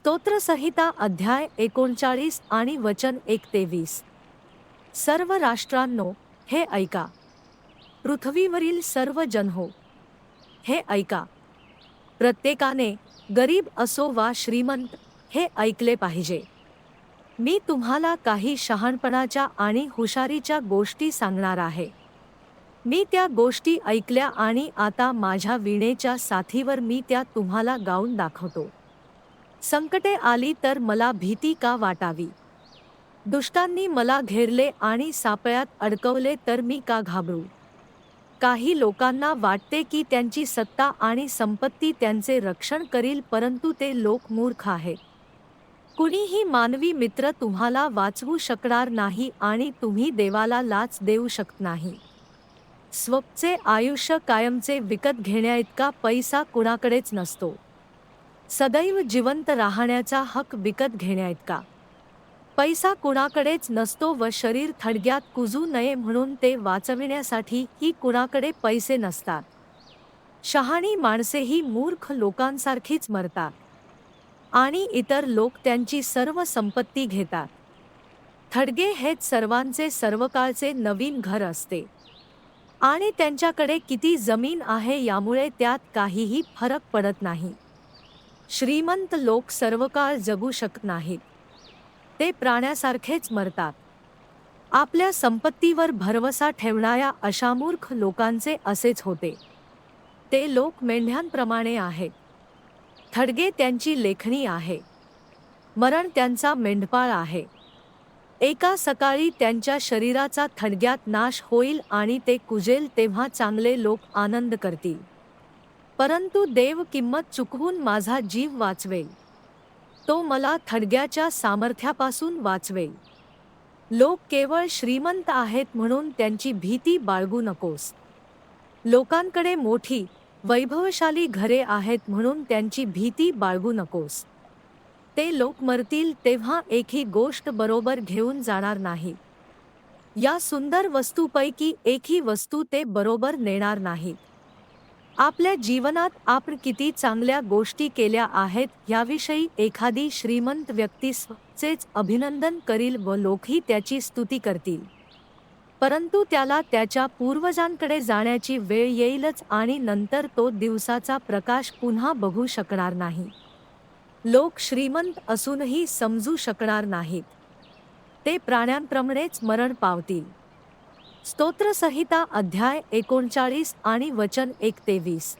स्तोत्रसंहिता अध्याय एकोणचाळीस आणि वचन एक तेवीस सर्व राष्ट्रांनो हे ऐका. पृथ्वीवरील सर्व जन्हो हे ऐका. प्रत्येकाने गरीब असो वा श्रीमंत हे ऐकले पाहिजे. मी तुम्हाला काही शहाणपणाच्या आणि हुशारीच्या गोष्टी सांगणार आहे. मी त्या गोष्टी ऐकल्या आणि आता माझ्या विणेच्या साथीवर मी त्या तुम्हाला गाऊन दाखवतो. संकटे आली तर मला भीती का वाटावी? दुष्टांनी मला घेरले आणि सापळ्यात अडकवले तर मी का घाबरू? काही लोकांना वाटते की त्यांची सत्ता आणि संपत्ती त्यांचे रक्षण करील परंतु ते लोक मूर्ख आहेत. कुणीही मानवी मित्र तुम्हाला वाचवू शकणार नाही आणि तुम्ही देवाला लाच देऊ शकत नाही. स्वप्चे आयुष्य कायमचे विकत घेण्याइतका पैसा कुणाकडेच नसतो. सदैव जिवंत राहण्याचा हक विकत घेण्याइतका. पैसा कुणाकडेच नसतो व शरीर थडग्यात कुजू नये म्हणून ते वाचविण्यासाठी ही कुणाकडे पैसे नसतात. शहाणी माणसेही मूर्ख लोकांसारखीच मरतात. आणि इतर लोक त्यांची सर्व संपत्ती घेतात. थडगे हेच सर्वांचे सर्वकाळचे नवीन घर असते. आणि त्यांच्याकडे किती जमीन आहे यामुळे त्यात काहीही फरक पडत नाही. श्रीमंत लोक सर्वकाळ जगू शकत नाहीत. ते प्राण्यासारखेच मरतात. आपल्या संपत्तीवर भरवसा ठेवणाऱ्या अशामूर्ख लोकांचे असेच होते. ते लोक मेंढ्यांप्रमाणे आहेत. थडगे त्यांची लेखणी आहे. मरण त्यांचा मेंढपाळ आहे. एका सकाळी त्यांच्या शरीराचा थडग्यात नाश होईल आणि ते कुजेल तेव्हा चांगले लोक आनंद करतील. परंतु देव किंमत चुकवून माझा जीव वाचवेल. तो मला थडग्याच्या सामर्थ्यापासून वाचवेल. लोक केवळ श्रीमंत आहेत म्हणून त्यांची भीती बाळगू नकोस. लोकांकडे मोठी वैभवशाली घरे आहेत म्हणून त्यांची भीती बाळगू नकोस. ते लोक मरतील तेव्हा एकही गोष्ट बरोबर घेऊन जाणार नाही. या सुंदर वस्तूपैकी एकही वस्तू ते बरोबर नेणार नाहीत. आपल्या जीवनात आपण किती चांगल्या गोष्टी केल्या आहेत याविषयी एखादी श्रीमंत व्यक्तीचेच अभिनंदन करील व लोकही त्याची स्तुती करतील. परंतु त्याला त्याच्या पूर्वजांकडे जाण्याची वेळ येईलच आणि नंतर तो दिवसाचा प्रकाश पुन्हा बघू शकणार नाही. लोक श्रीमंत असूनही समजू शकणार नाहीत. ते प्राण्यांप्रमाणेच मरण पावतील. स्तोत्रसंहिता अध्याय एकोणचाळीस आणि वचन एक तेवीस